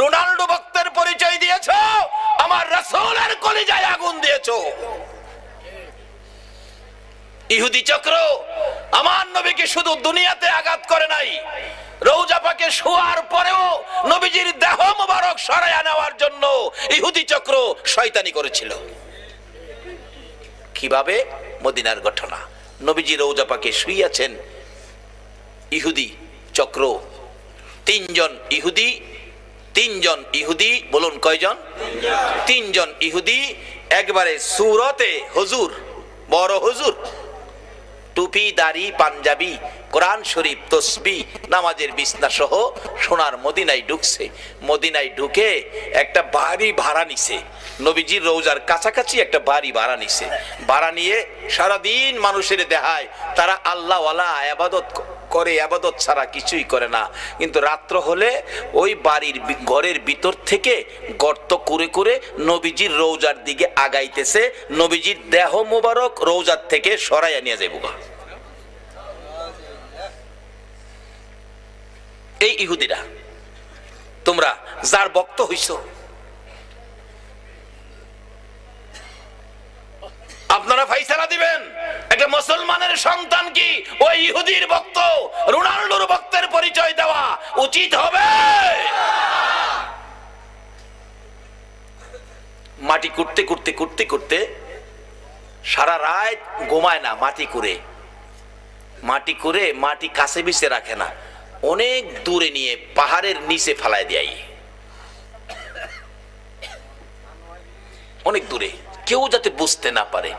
Ronaldo ভক্তের পরিচয় দিয়েছ? আমার রসুলের কলিজায় আগুন দিয়েছ। ইহুদি চক্র আমার নবীকে শুধু দুনিয়াতে আঘাত করে নাই, রৌজা পাকে শোয়ার পরেও নবীজির দেহ মোবারক সরাইয়া নেওয়ার জন্য ইহুদি চক্র শয়তানি করেছিল। কীভাবে? মদিনার ঘটনা। নবীজি রৌজা পাকে শুইয়াছেন। ইহুদি চক্র, তিনজন ইহুদি তিনজন ইহুদি, বলুন কয়জন? তিনজন ইহুদি, একবারে সুরতে হুজুর, বড় হুজুর। টুপি, দাড়ি, পাঞ্জাবি, কোরআন শরীফ, তসবি, নামাজের বিছনা সহ সোনার মদিনায় ঢুকছে। মদিনায় ঢুকে একটা বাড়ি ভাড়া নিছে। নবীজির রোজার কাছাকাছি একটা বাড়ি ভাড়া নিছে। ভাড়া নিয়ে সারাদিন মানুষের দেহায় তারা আল্লাহওয়ালা আবাদত করে আবাদত ছাড়া কিছুই করে না। কিন্তু রাত্র হলে ওই বাড়ির ঘরের ভিতর থেকে গর্ত করে করে নবীজির রৌজার দিকে আগাইতেছে। নবীজির দেহ মোবারক রৌজার থেকে সরাইয়া নিয়ে যাইব এই ইহুদিরা, তোমরা যার বক্ত হইছ, আপনারা ফাইসালা দিবেন। মুসলমানের সন্তান কি? ওই ইহুদির ভক্ত, রোনাল্ডোর ভক্তের পরিচয় দেওয়া উচিত হবে? মাটি করতে কুটতে কুটতে কুটতে সারা রাত ঘুমায় না মাটি করে মাটি করে মাটি কাছে বিছে রাখে না। অনেক দূরে নিয়ে পাহাড়ের নিচে ফেলায় দেয়। অনেক দূরে। কেউ যাতে বুঝতে না পারে।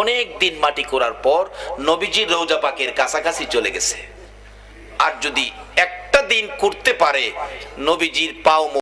অনেক দিন মাটি করার পর নবীজির রৌজা পাকের কাছাকাছি চলে গেছে। আর যদি একটা দিন করতে পারে, নবীজির পাও